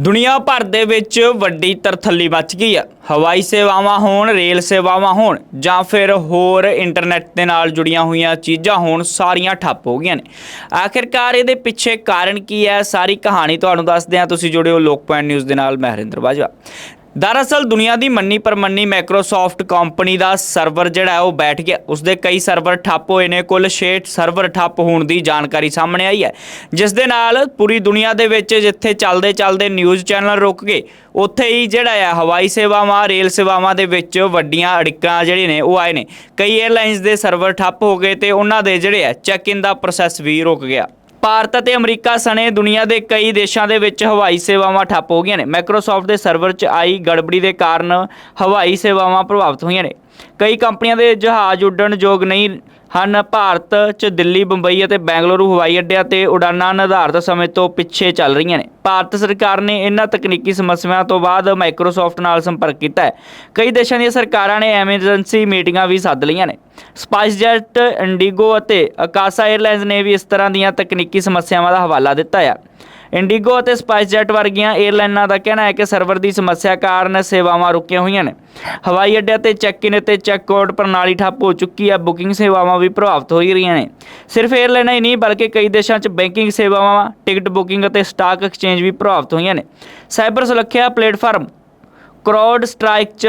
ਦੁਨੀਆ ਭਰ ਦੇ ਵਿੱਚ ਵੱਡੀ ਤਰਥੱਲੀ ਮਚ ਗਈ ਆ। ਹਵਾਈ ਸੇਵਾਵਾਂ ਹੋਣ, ਰੇਲ ਸੇਵਾਵਾਂ ਹੋਣ, ਜਾਂ ਫਿਰ ਹੋਰ ਇੰਟਰਨੈਟ ਦੇ ਨਾਲ ਜੁੜੀਆਂ ਹੋਈਆਂ ਚੀਜ਼ਾਂ ਹੋਣ, ਸਾਰੀਆਂ ਠੱਪ ਹੋ ਗਈਆਂ ਨੇ। ਆਖਿਰਕਾਰ ਇਹਦੇ ਪਿੱਛੇ ਕਾਰਨ ਕੀ ਹੈ? ਸਾਰੀ ਕਹਾਣੀ ਤੁਹਾਨੂੰ ਦੱਸਦੇ ਹਾਂ। ਤੁਸੀਂ ਹੋ ਲੋਕ ਪੁਆਇੰਟ ਨਿਊਜ਼ ਦੇ ਨਾਲ, ਮੈਂ ਹਰਿੰਦਰ ਬਾਜਵਾ। ਦਰਅਸਲ ਦੁਨੀਆ ਦੀ ਮੰਨੀ ਪਰਮੰਨੀ ਮਾਈਕਰੋਸਾਫਟ ਕੰਪਨੀ ਦਾ ਸਰਵਰ ਜਿਹੜਾ ਹੈ ਉਹ ਬੈਠ ਗਿਆ। ਉਸਦੇ ਕਈ ਸਰਵਰ ਠੱਪ ਹੋਏ ਨੇ, ਕੁੱਲ 6 ਸਰਵਰ ਠੱਪ ਹੋਣ ਦੀ ਜਾਣਕਾਰੀ ਸਾਹਮਣੇ ਆਈ ਹੈ। ਜਿਸ ਦੇ ਨਾਲ ਪੂਰੀ ਦੁਨੀਆ ਦੇ ਵਿੱਚ ਜਿੱਥੇ ਚੱਲਦੇ ਚੱਲਦੇ ਨਿਊਜ਼ ਚੈਨਲ ਰੁਕ ਗਏ, ਉੱਥੇ ਹੀ ਜਿਹੜਾ ਆ ਹਵਾਈ ਸੇਵਾਵਾਂ, ਰੇਲ ਸੇਵਾਵਾਂ ਦੇ ਵਿੱਚ ਵੱਡੀਆਂ ਅੜਿੱਕਾਂ ਜਿਹੜੇ ਨੇ ਉਹ ਆਏ ਨੇ। ਕਈ 에ਅਰਲਾਈਨਸ ਦੇ ਸਰਵਰ ਠੱਪ ਹੋ ਗਏ ਤੇ ਉਹਨਾਂ ਦੇ ਜਿਹੜੇ ਹੈ ਚੈੱਕ ਇਨ ਦਾ ਪ੍ਰੋਸੈਸ ਵੀ ਰੁਕ ਗਿਆ। ਭਾਰਤ ਅਤੇ ਅਮਰੀਕਾ ਸਣੇ ਦੁਨੀਆ ਦੇ ਕਈ ਦੇਸ਼ਾਂ ਦੇ ਵਿੱਚ ਹਵਾਈ ਸੇਵਾਵਾਂ ਠੱਪ ਹੋ ਗਈਆਂ ਨੇ। ਮਾਈਕਰੋਸਾਫਟ ਦੇ ਸਰਵਰ 'ਚ ਆਈ ਗੜਬੜੀ ਦੇ ਕਾਰਨ ਹਵਾਈ ਸੇਵਾਵਾਂ ਪ੍ਰਭਾਵਿਤ ਹੋਈਆਂ ਨੇ। ਕਈ ਕੰਪਨੀਆਂ ਦੇ ਜਹਾਜ਼ ਉੱਡਣ ਯੋਗ ਨਹੀਂ ਹਨ। ਭਾਰਤ 'ਚ ਦਿੱਲੀ ਬੰਬਈ ਅਤੇ ਬੈਂਗਲੁਰੂ, ਹਵਾਈ ਅੱਡਿਆਂ ਤੇ ਉਡਾਨਾਂ ਨਿਰਧਾਰਤ ਸਮੇਂ ਤੋਂ ਪਿੱਛੇ ਚੱਲ ਰਹੀਆਂ ਨੇ। ਭਾਰਤ ਸਰਕਾਰ ਨੇ ਇਹਨਾਂ ਤਕਨੀਕੀ ਸਮੱਸਿਆਵਾਂ ਤੋਂ ਬਾਅਦ ਮਾਈਕਰੋਸਾਫਟ ਨਾਲ ਸੰਪਰਕ ਕੀਤਾ ਹੈ। ਕਈ ਦੇਸ਼ਾਂ ਦੀਆਂ ਸਰਕਾਰਾਂ ਨੇ ਐਮਰਜੈਂਸੀ ਮੀਟਿੰਗਾਂ ਵੀ ਸੱਦ ਲਈਆਂ ਨੇ। ਸਪਾਈਸਜੈਟ, ਇੰਡੀਗੋ ਅਤੇ ਅਕਾਸਾ 에ਅਰਲਾਈਨਸ ਨੇ ਵੀ ਇਸ ਤਰ੍ਹਾਂ ਦੀਆਂ ਤਕਨੀਕੀ ਸਮੱਸਿਆਵਾਂ ਦਾ ਹਵਾਲਾ ਦਿੱਤਾ ਹੈ ਇੰਡੀਗੋ ਅਤੇ ਸਪਾਈਸਜੈਟ ਵਰਗੀਆਂ 에ਅਰਲਾਈਨਾਂ ਦਾ ਕਹਿਣਾ ਹੈ ਕਿ ਸਰਵਰ ਦੀ ਸਮੱਸਿਆ ਕਾਰਨ ਸੇਵਾਵਾਂ ਰੁਕੀਆਂ ਹੋਈਆਂ ਨੇ। ਹਵਾਈ ਅੱਡਿਆਂ ਤੇ ਚੈੱਕ ਇਨ ਅਤੇ ਚੈੱਕ ਆਊਟ ਪ੍ਰਣਾਲੀ ਠੱਪ ਹੋ ਚੁੱਕੀ ਹੈ। ਬੁਕਿੰਗ ਸੇਵਾਵਾਂ ਵੀ ਪ੍ਰਭਾਵਿਤ ਹੋ ਰਹੀਆਂ ਨੇ। ਸਿਰਫ 에ਅਰਲਾਈਨਾਂ ਹੀ ਨਹੀਂ, ਬਲਕਿ ਕਈ ਦੇਸ਼ਾਂ 'ਚ ਬੈਂਕਿੰਗ ਸੇਵਾਵਾਂ, ਟਿਕਟ ਬੁਕਿੰਗ ਅਤੇ ਸਟਾਕ ਐਕਸਚੇਂਜ ਵੀ ਪ੍ਰਭਾਵਿਤ ਹੋਈਆਂ ਨੇ। ਸਾਈਬਰ ਸੁਰੱਖਿਆ ਪਲੇਟਫਾਰਮ ਕਰਾਊਡ ਸਟ੍ਰਾਈਕ 'ਚ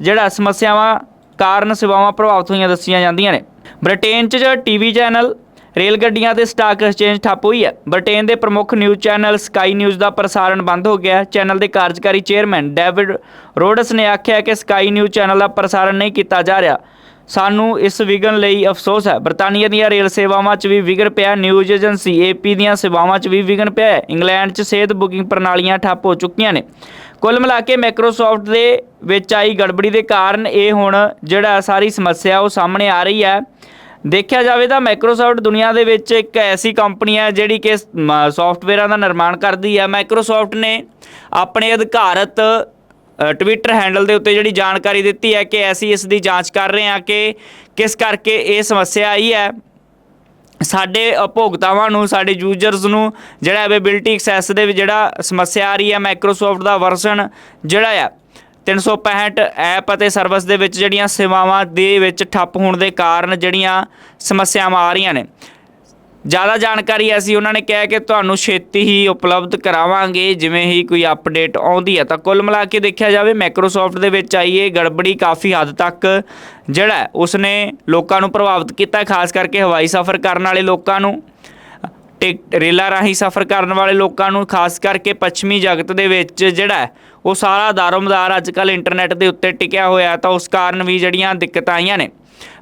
ਜਿਹੜਾ ਸਮੱਸਿਆਵਾਂ ਕਾਰਨ ਸੇਵਾਵਾਂ ਪ੍ਰਭਾਵਿਤ ਹੋਈਆਂ ਦੱਸੀਆਂ ਜਾਂਦੀਆਂ ਨੇ। ਬ੍ਰਿਟੇਨ 'ਚ ਜਿਹੜਾ ਟੀਵੀ ਚੈਨਲ ਰੇਲ ਗੱਡੀਆਂ ਤੇ ਸਟਾਕ ਐਕਸਚੇਂਜ ਠੱਪ ਹੋਈ ਹੈ। ਬ੍ਰਿਟੇਨ ਦੇ ਪ੍ਰਮੁੱਖ ਨਿਊਜ਼ ਚੈਨਲ ਸਕਾਈ ਨਿਊਜ਼ ਦਾ ਪ੍ਰਸਾਰਣ ਬੰਦ ਹੋ ਗਿਆ। ਚੈਨਲ ਦੇ ਕਾਰਜਕਾਰੀ ਚੇਅਰਮੈਨ ਡੇਵਿਡ ਰੋਡਸ ਨੇ ਆਖਿਆ ਕਿ ਸਕਾਈ ਨਿਊਜ਼ ਚੈਨਲ ਦਾ ਪ੍ਰਸਾਰਣ ਨਹੀਂ ਕੀਤਾ ਜਾ ਰਿਹਾ। ਸਾਨੂੰ ਇਸ ਵਿਗਨ ਲਈ ਅਫਸੋਸ ਹੈ। ਬਰਤਾਨੀਆ ਦੀਆਂ ਰੇਲ ਸੇਵਾਵਾਂ 'ਚ ਵੀ ਵਿਗੜ ਪਿਆ। ਨਿਊਜ਼ ਏਜੰਸੀ ਏਪੀ ਦੀਆਂ ਸੇਵਾਵਾਂ 'ਚ ਵੀ ਵਿਗਨ ਪਿਆ ਹੈ। ਇੰਗਲੈਂਡ 'ਚ ਸਿਹਤ ਬੁਕਿੰਗ ਪ੍ਰਣਾਲੀਆਂ ਠੱਪ ਹੋ ਚੁੱਕੀਆਂ ਨੇ। ਕੁੱਲ ਮਿਲਾ ਕੇ ਮਾਈਕਰੋਸਾਫਟ ਦੇ ਵਿੱਚ ਆਈ ਗੜਬੜੀ ਦੇ ਕਾਰਨ ਇਹ ਹੁਣ ਜਿਹੜਾ ਸਾਰੀ ਸਮੱਸਿਆ ਉਹ ਸਾਹਮਣੇ ਆ ਰਹੀ ਹੈ। ਦੇਖਿਆ ਜਾਵੇ ਤਾਂ ਮਾਈਕਰੋਸਾਫਟ ਦੁਨੀਆ ਦੇ ਵਿੱਚ ਇੱਕ ਐਸੀ ਕੰਪਨੀ ਹੈ ਜਿਹੜੀ ਕਿ ਸੌਫਟਵੇਅਰਾਂ ਦਾ ਨਿਰਮਾਣ ਕਰਦੀ ਹੈ। ਮਾਈਕਰੋਸਾਫਟ ਨੇ ਆਪਣੇ ਅਧਿਕਾਰਤ ਟਵਿੱਟਰ ਹੈਂਡਲ ਦੇ ਉੱਤੇ ਜਿਹੜੀ ਜਾਣਕਾਰੀ ਦਿੱਤੀ ਹੈ ਕਿ ਅਸੀਂ ਇਸ ਦੀ ਜਾਂਚ ਕਰ ਰਹੇ ਹਾਂ ਕਿ ਕਿਸ ਕਰਕੇ ਇਹ ਸਮੱਸਿਆ ਆਈ ਹੈ। ਸਾਡੇ ਉਪਭੋਗਤਾਵਾਂ ਨੂੰ, ਸਾਡੇ ਯੂਜ਼ਰਸ ਨੂੰ ਜਿਹੜਾ ਅਵੇਬਿਲਟੀ ਐਕਸੈਸ ਦੇ ਵਿੱਚ ਜਿਹੜਾ ਸਮੱਸਿਆ ਆ ਰਹੀ ਹੈ ਮਾਈਕਰੋਸਾਫਟ ਦਾ ਵਰਜ਼ਨ ਜਿਹੜਾ ਆ 365 ਐਪ ਅਤੇ ਸਰਵਿਸ ਦੇ ਵਿੱਚ ਜਿਹੜੀਆਂ ਸੇਵਾਵਾਂ ਦੇ ਵਿੱਚ ਠੱਪ ਹੋਣ ਦੇ ਕਾਰਨ ਜਿਹੜੀਆਂ ਸਮੱਸਿਆਵਾਂ ਆ ਰਹੀਆਂ ਨੇ। ਜ਼ਿਆਦਾ ਜਾਣਕਾਰੀ ਅਸੀਂ ਉਹਨਾਂ ਨੇ ਕਿਹਾ ਕਿ ਤੁਹਾਨੂੰ ਛੇਤੀ ਹੀ ਉਪਲਬਧ ਕਰਾਵਾਂਗੇ, ਜਿਵੇਂ ਹੀ ਕੋਈ ਅਪਡੇਟ ਆਉਂਦੀ ਹੈ। ਤਾਂ ਕੁੱਲ ਮਿਲਾ ਕੇ ਦੇਖਿਆ ਜਾਵੇ ਮਾਈਕਰੋਸਾਫਟ ਦੇ ਵਿੱਚ ਆਈ ਇਹ ਗੜਬੜੀ ਕਾਫੀ ਹੱਦ ਤੱਕ ਜਿਹੜਾ ਉਸਨੇ ਲੋਕਾਂ ਨੂੰ ਪ੍ਰਭਾਵਿਤ ਕੀਤਾ, ਖਾਸ ਕਰਕੇ ਹਵਾਈ ਸਫ਼ਰ ਕਰਨ ਵਾਲੇ ਲੋਕਾਂ ਨੂੰ। ਰੇਲਾਂ ਰਾਹੀਂ ਸਫ਼ਰ ਕਰਨ ਵਾਲੇ ਲੋਕਾਂ ਨੂੰ, ਖਾਸ ਕਰਕੇ ਪੱਛਮੀ ਜਗਤ ਦੇ ਵਿੱਚ ਜਿਹੜਾ ਉਹ ਸਾਰਾ ਦਾਰੋਮਦਾਰ ਅੱਜ ਕੱਲ ਇੰਟਰਨੈਟ ਦੇ ਉੱਤੇ ਟਿਕਿਆ ਹੋਇਆ ਤਾਂ ਉਸ ਕਾਰਨ ਵੀ ਜਿਹੜੀਆਂ ਦਿੱਕਤਾਂ ਆਈਆਂ ਨੇ।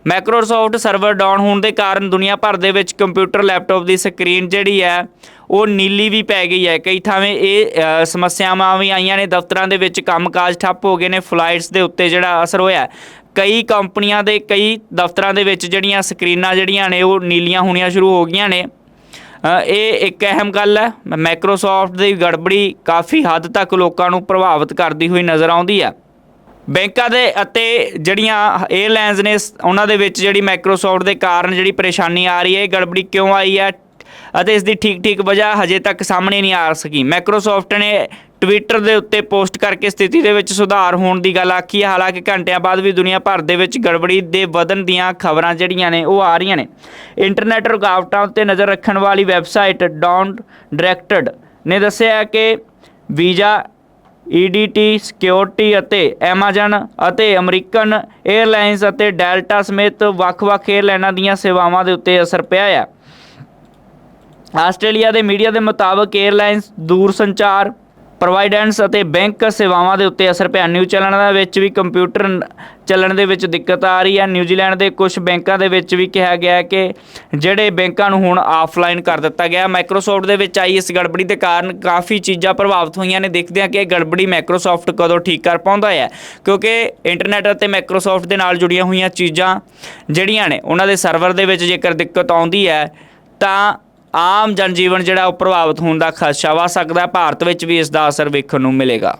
ਮਾਈਕਰੋਸਾਫਟ ਸਰਵਰ ਡਾਊਨ ਹੋਣ ਦੇ ਕਾਰਨ ਦੁਨੀਆ ਭਰ ਦੇ ਵਿੱਚ ਕੰਪਿਊਟਰ ਲੈਪਟਾਪ ਦੀ ਸਕਰੀਨ ਜਿਹੜੀ ਹੈ, ਉਹ ਨੀਲੀ ਵੀ ਪੈ ਗਈ ਹੈ। ਕਈ ਥਾਵੇਂ ਇਹ ਸਮੱਸਿਆਵਾਂ ਵੀ ਆਈਆਂ ਨੇ, ਦਫ਼ਤਰਾਂ ਦੇ ਵਿੱਚ ਕੰਮਕਾਜ ਠੱਪ ਹੋ ਗਏ ਨੇ ਫਲਾਈਟਸ ਦੇ ਉੱਤੇ ਜਿਹੜਾ ਅਸਰ ਹੋਇਆ ਕਈ ਕੰਪਨੀਆਂ ਦੇ, ਕਈ ਦਫ਼ਤਰਾਂ ਦੇ ਵਿੱਚ ਜਿਹੜੀਆਂ ਸਕਰੀਨਾਂ ਜਿਹੜੀਆਂ ਨੇ, ਉਹ ਨੀਲੀਆਂ ਹੋਣੀਆਂ ਸ਼ੁਰੂ ਹੋ ਗਈਆਂ ਨੇ। ਇਹ ਇੱਕ ਅਹਿਮ ਗੱਲ ਹੈ। ਮਾਈਕਰੋਸਾਫਟ ਦੀ ਗੜਬੜੀ ਕਾਫੀ ਹੱਦ ਤੱਕ ਲੋਕਾਂ ਨੂੰ ਪ੍ਰਭਾਵਿਤ ਕਰਦੀ ਹੋਈ ਨਜ਼ਰ ਆਉਂਦੀ ਹੈ। ਬੈਂਕਾਂ ਦੇ ਅਤੇ ਜਿਹੜੀਆਂ 에ਅਰਲਾਈਨਸ ਨੇ, ਉਹਨਾਂ ਦੇ ਵਿੱਚ ਜਿਹੜੀ ਮਾਈਕਰੋਸਾਫਟ ਦੇ ਕਾਰਨ ਜਿਹੜੀ ਪਰੇਸ਼ਾਨੀ ਆ ਰਹੀ ਹੈ, ਇਹ ਗੜਬੜੀ ਕਿਉਂ ਆਈ ਹੈ? ਅਤੇ ਇਸ ਦੀ ਠੀਕ ਠੀਕ ਵਜ੍ਹਾ ਹਜੇ ਤੱਕ ਸਾਹਮਣੇ ਨਹੀਂ ਆ ਸਕੀ। ਮਾਈਕਰੋਸਾਫਟ ਨੇ ਟਵਿੱਟਰ ਦੇ ਉੱਤੇ ਪੋਸਟ ਕਰਕੇ ਸਥਿਤੀ ਦੇ ਵਿੱਚ ਸੁਧਾਰ ਹੋਣ ਦੀ ਗੱਲ ਆਖੀ ਹੈ। ਹਾਲਾਂਕਿ ਘੰਟਿਆਂ ਬਾਅਦ ਵੀ ਦੁਨੀਆ ਭਰ ਦੇ ਵਿੱਚ ਗੜਬੜੀ ਦੇ ਵਧਣ ਦੀਆਂ ਖਬਰਾਂ ਜਿਹੜੀਆਂ ਨੇ ਉਹ ਆ ਰਹੀਆਂ ਨੇ। ਇੰਟਰਨੈਟ ਰੁਕਾਵਟਾਂ ਉੱਤੇ ਨਜ਼ਰ ਰੱਖਣ ਵਾਲੀ ਵੈਬਸਾਈਟ ਡਾਊਨ ਡਾਇਰੈਕਟਡ ਨੇ ਦੱਸਿਆ ਕਿ ਵੀਜ਼ਾ EDT ਸਿਕਿਉਰਿਟੀ ਅਤੇ Amazon ਅਤੇ ਅਮਰੀਕਨ 에ਅਰਲਾਈਨਸ ਅਤੇ ਡੈਲਟਾ ਸਮੇਤ ਵੱਖ-ਵੱਖ ਏਅਰਲਾਈਨਾਂ ਦੀਆਂ ਸੇਵਾਵਾਂ ਦੇ ਉੱਤੇ ਅਸਰ ਪਿਆ ਹੈ। ਆਸਟ੍ਰੇਲੀਆ ਦੇ ਮੀਡੀਆ ਦੇ ਮੁਤਾਬਕ ਏਅਰਲਾਈਨਸ ਦੂਰ ਸੰਚਾਰ ਪ੍ਰੋਵਾਈਡੈਂਸ ਅਤੇ ਬੈਂਕ ਸੇਵਾਵਾਂ ਦੇ ਉੱਤੇ ਅਸਰ ਪਿਆ। ਨਿਊ ਚੱਲਣ ਦੇ ਵਿੱਚ ਵੀ ਕੰਪਿਊਟਰ ਚੱਲਣ ਦੇ ਵਿੱਚ ਦਿੱਕਤ ਆ ਰਹੀ ਹੈ। ਨਿਊਜ਼ੀਲੈਂਡ ਦੇ ਕੁਝ ਬੈਂਕਾਂ ਦੇ ਵਿੱਚ ਵੀ ਕਿਹਾ ਗਿਆ ਕਿ ਜਿਹੜੇ ਬੈਂਕਾਂ ਨੂੰ ਹੁਣ ਆਫਲਾਈਨ ਕਰ ਦਿੱਤਾ ਗਿਆ। ਮਾਈਕਰੋਸਾਫਟ ਦੇ ਵਿੱਚ ਆਈ ਇਸ ਗੜਬੜੀ ਦੇ ਕਾਰਨ ਕਾਫੀ ਚੀਜ਼ਾਂ ਪ੍ਰਭਾਵਿਤ ਹੋਈਆਂ ਨੇ। ਦੇਖਦੇ ਹਾਂ ਕਿ ਇਹ ਗੜਬੜੀ ਮਾਈਕਰੋਸਾਫਟ ਕਦੋਂ ਠੀਕ ਕਰ ਪਾਉਂਦਾ ਹੈ, ਕਿਉਂਕਿ ਇੰਟਰਨੈਟ ਅਤੇ ਮਾਈਕਰੋਸਾਫਟ ਦੇ ਨਾਲ ਜੁੜੀਆਂ ਹੋਈਆਂ ਚੀਜ਼ਾਂ ਜਿਹੜੀਆਂ ਨੇ, ਉਹਨਾਂ ਦੇ ਸਰਵਰ ਦੇ ਵਿੱਚ ਜੇਕਰ ਦਿੱਕਤ ਆਉਂਦੀ ਹੈ, ਤਾਂ ਆਮ ਜਨਜੀਵਨ ਜਿਹੜਾ ਉਹ ਪ੍ਰਭਾਵਿਤ ਹੋਣ ਦਾ ਖਦਸ਼ਾ ਵਾ ਸਕਦਾ ਭਾਰਤ ਵਿੱਚ ਵੀ ਇਸ ਦਾ ਅਸਰ ਵੇਖਣ ਨੂੰ ਮਿਲੇਗਾ।